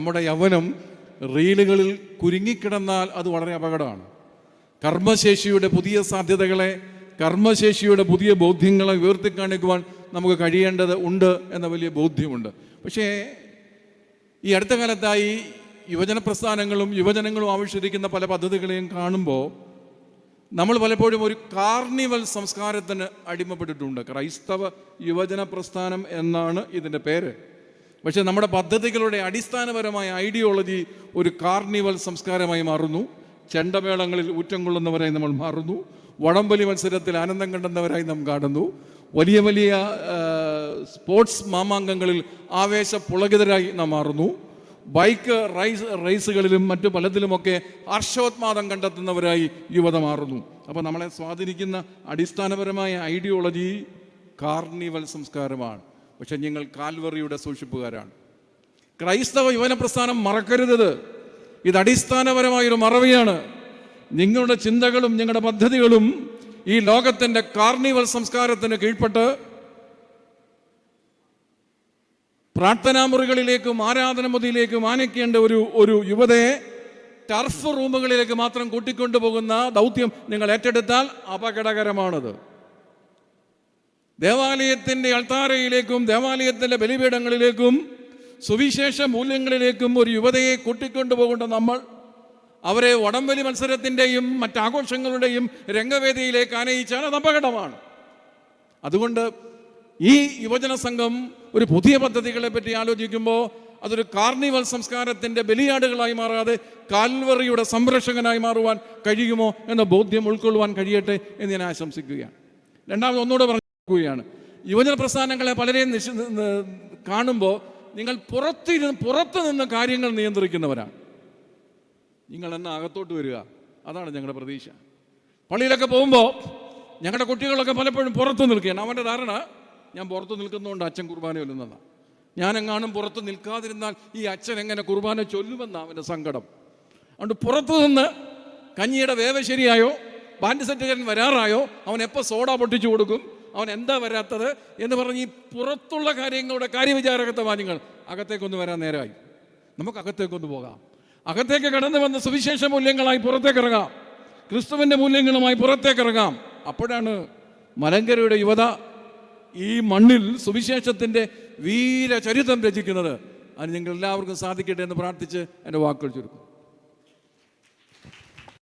നമ്മുടെ യൗവനം റീലുകളിൽ കുരുങ്ങിക്കിടന്നാൽ അത് വളരെ അപകടമാണ്. കർമ്മശേഷിയുടെ പുതിയ സാധ്യതകളെ കർമ്മശേഷിയുടെ പുതിയ ബോധ്യങ്ങളെ ഉയർത്തിക്കാണിക്കുവാൻ നമുക്ക് കഴിയേണ്ടത് ഉണ്ട് എന്ന വലിയ ബോധ്യമുണ്ട്. പക്ഷേ ഈ അടുത്ത കാലത്തായി യുവജന പ്രസ്ഥാനങ്ങളും യുവജനങ്ങളും ആവിഷ്കരിക്കുന്ന പല പദ്ധതികളെയും കാണുമ്പോൾ നമ്മൾ പലപ്പോഴും ഒരു കാർണിവൽ സംസ്കാരത്തിന് അടിമപ്പെട്ടിട്ടുണ്ട്. ക്രൈസ്തവ യുവജന പ്രസ്ഥാനം എന്നാണ് ഇതിന്റെ പേര്. പക്ഷേ നമ്മുടെ പദ്ധതികളുടെ അടിസ്ഥാനപരമായ ഐഡിയോളജി ഒരു കാർണിവൽ സംസ്കാരമായി മാറുന്നു. ചെണ്ടമേളങ്ങളിൽ ഊറ്റം കൊള്ളുന്നവരായി നമ്മൾ മാറുന്നു. വടംവലി മത്സരത്തിൽ ആനന്ദം കണ്ടെന്നവരായി നാം കാണുന്നു. വലിയ വലിയ സ്പോർട്സ് മാമാങ്കങ്ങളിൽ ആവേശ പുളകിതരായി നാം മാറുന്നു. ബൈക്ക് റൈസ് റേസുകളിലും മറ്റു പലതിലുമൊക്കെ ഹർഷോത്മാദം കണ്ടെത്തുന്നവരായി യുവത മാറുന്നു. അപ്പോൾ നമ്മളെ സ്വാധീനിക്കുന്ന അടിസ്ഥാനപരമായ ഐഡിയോളജി കാർണിവൽ സംസ്കാരമാണ്. പക്ഷെ ഞങ്ങൾ കാൽവറിയുടെ സൂക്ഷിപ്പുകാരാണ്. ക്രൈസ്തവ യുവന പ്രസ്ഥാനം മറക്കരുത് ഇത് അടിസ്ഥാനപരമായൊരു മറവിയാണ്. നിങ്ങളുടെ ചിന്തകളും നിങ്ങളുടെ പദ്ധതികളും ഈ ലോകത്തിന്റെ കാർണിവൽ സംസ്കാരത്തിന് കീഴ്പ്പെട്ട് പ്രാർത്ഥനാമുറികളിലേക്കും ആരാധനമുറിയിലേക്കും ആനയ്ക്കേണ്ട ഒരു ഒരു യുവതയെ ടർഫ് റൂമുകളിലേക്ക് മാത്രം കൂട്ടിക്കൊണ്ടുപോകുന്ന ദൗത്യം നിങ്ങൾ ഏറ്റെടുത്താൽ അപകടകരമാണത്. ദേവാലയത്തിന്റെ അൾത്താരയിലേക്കും ദേവാലയത്തിന്റെ ബലിപീഠങ്ങളിലേക്കും സുവിശേഷ മൂല്യങ്ങളിലേക്കും ഒരു യുവതയെ കൂട്ടിക്കൊണ്ടുപോകേണ്ട നമ്മൾ അവരെ വടംവലി മത്സരത്തിന്റെയും മറ്റാഘോഷങ്ങളുടെയും രംഗവേദിയിലേക്ക് ആനയിച്ചാൽ അത് അപകടമാണ്. അതുകൊണ്ട് ഈ യുവജന സംഘം ഒരു പുതിയ പദ്ധതികളെ പറ്റി ആലോചിക്കുമ്പോൾ അതൊരു കാർണിവൽ സംസ്കാരത്തിന്റെ ബലിയാടുകളായി മാറാതെ കാൽവറിയുടെ സംരക്ഷകനായി മാറുവാൻ കഴിയുമോ എന്ന ബോധ്യം ഉൾക്കൊള്ളുവാൻ കഴിയട്ടെ എന്ന് ഞാൻ ആശംസിക്കുകയാണ്. രണ്ടാമത് ഒന്നുകൂടെ പറയുകയാണ് യുവജന പ്രസ്ഥാനങ്ങളെ പലരെയും നിശ കാണുമ്പോൾ നിങ്ങൾ പുറത്തിരുന്ന് പുറത്തു നിന്ന് കാര്യങ്ങൾ നിയന്ത്രിക്കുന്നവരാണ്. നിങ്ങൾ എന്നെ അകത്തോട്ട് വരിക? അതാണ് ഞങ്ങളുടെ പ്രതീക്ഷ. പള്ളിയിലൊക്കെ പോകുമ്പോൾ ഞങ്ങളുടെ കുട്ടികളൊക്കെ പലപ്പോഴും പുറത്ത് നിൽക്കുകയാണ്. അവന്റെ ധാരണ ഞാൻ പുറത്ത് നിൽക്കുന്നതുകൊണ്ട് അച്ഛൻ കുർബാന ചൊല്ലുന്നതാണ് ഞാനെങ്ങാനും പുറത്ത് നിൽക്കാതിരുന്നാൽ ഈ അച്ഛൻ എങ്ങനെ കുർബാന ചൊല്ലുമെന്നാണ് അവന്റെ സങ്കടം. അതുകൊണ്ട് പുറത്തു നിന്ന് കഞ്ഞിയുടെ വേവ ശരിയായോ ബാൻഡ് സെറ്റുകാരൻ വരാറായോ അവൻ എപ്പോൾ സോഡ പൊട്ടിച്ചു കൊടുക്കും? അവൻ എന്താ വരാത്തത് എന്ന് പറഞ്ഞ് ഈ പുറത്തുള്ള കാര്യങ്ങളുടെ കാര്യവിചാരകത്തെ മാന്യങ്ങൾ അകത്തേക്കൊന്ന് വരാൻ നേരമായി. നമുക്ക് അകത്തേക്കൊന്ന് പോകാം. അകത്തേക്ക് കടന്നു വന്ന സുവിശേഷ മൂല്യങ്ങളായി പുറത്തേക്ക് ഇറങ്ങാം. ക്രിസ്തുവിന്റെ മൂല്യങ്ങളുമായി പുറത്തേക്ക് ഇറങ്ങാം. അപ്പോഴാണ് മലങ്കരയുടെ യുവത ഈ മണ്ണിൽ സുവിശേഷത്തിന്റെ വീരചരിത്രം രചിക്കുന്നത്. അത് നിങ്ങൾ എല്ലാവർക്കും സാധിക്കട്ടെ എന്ന് പ്രാർത്ഥിച്ച് എന്റെ വാക്കുകൾ ചുരുക്കും.